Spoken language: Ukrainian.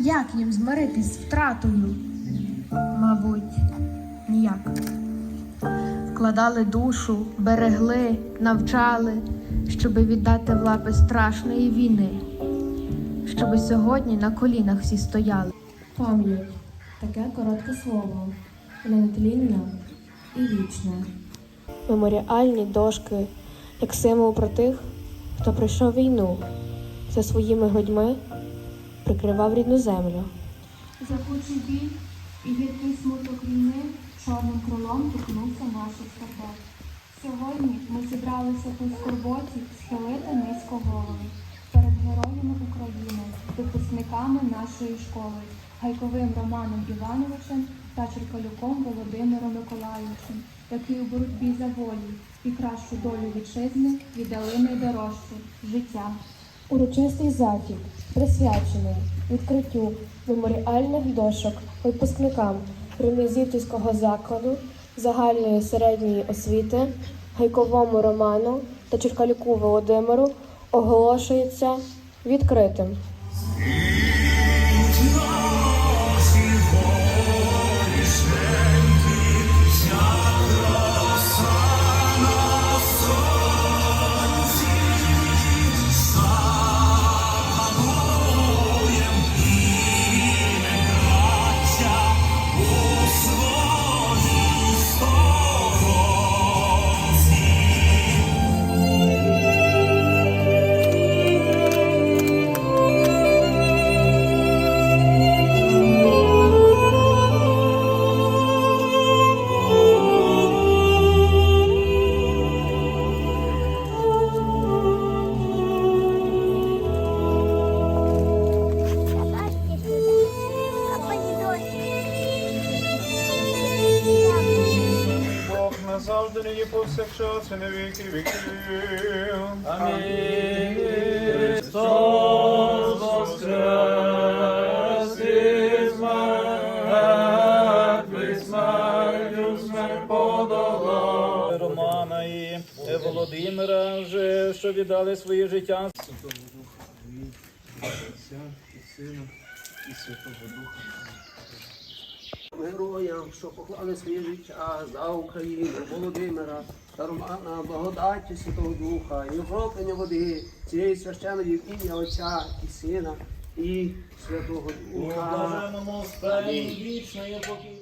Як їм змиритись з втратою? Мабуть, ніяк. Вкладали душу, берегли, навчали, щоби віддати в лапи страшної війни, щоби сьогодні на колінах всі стояли. Пам'ять таке коротке слово, нетлінне і вічне. Меморіальні дошки, як символ про тих, хто пройшов війну, за своїми грудьми прикривав рідну землю. Запучий біль і гіркий смуток війни чорним крилом торкнувся наших сердець. Сьогодні ми зібралися в скорботі схилити низько голови перед героями України, випускниками нашої школи, Гайковим Романом Івановичем та Черкалюком Володимиром Миколайовичем, які у боротьбі за волю і кращу долю вітчизни віддали найдорожче життя. Урочистий захід присвячений відкриттю меморіальних дошок випускникам Примізівського закладу загальної середньої освіти Гайковому Роману та Черкалюку Володимиру оголошується відкритим. Назавжди нині повсякчас і на віки віків. Амінь. Христос воскрес із мертвих смертю смерть подолав. Романа і Володимира вже, що віддали своє життя. Героям, що поклали своє життя за Україну, Володимира та Романа, благодаті Святого Духа і окроплення води цієї священної ім'я Отця і Сина і Святого Духа. покій.